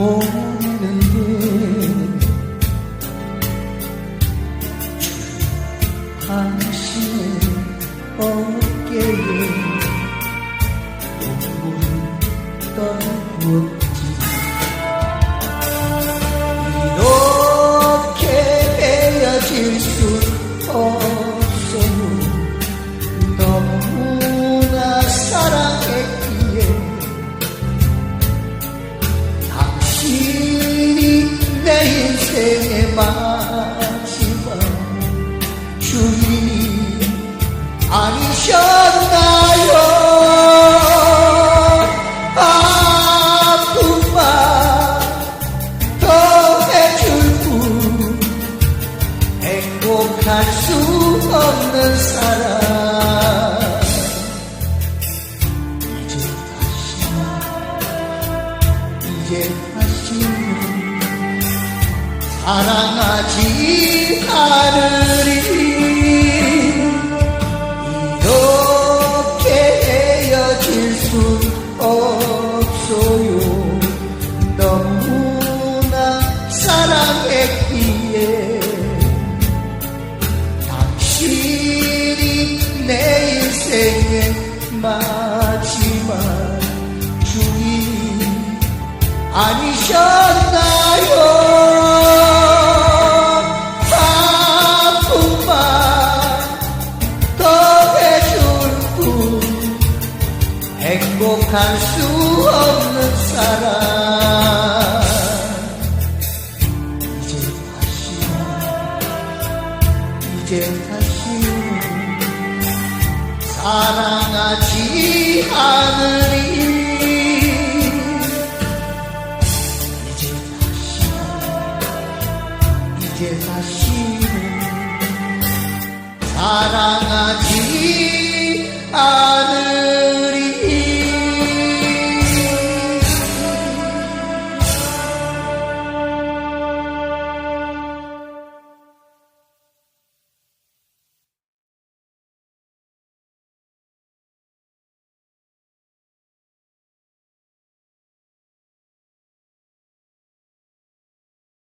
가 당신의 어깨에 눈물이 떨어졌지 이렇게 헤어질 수 없어요 너무나 사랑했기에 당신이 내 인생의 마 셨나요 아픈 맘더 해줄 뿐 행복할 수 없는 사람 이제 다시 이제 다시 사랑하지 않으리 마지막 주인 아니셨나요? 아픈 맘더 해줄 뿐 행복할 수 없는 사람 이제 다시 이제 다시 사랑하지 않으리. 이제 다시 이제 다시는 사랑하지 않으리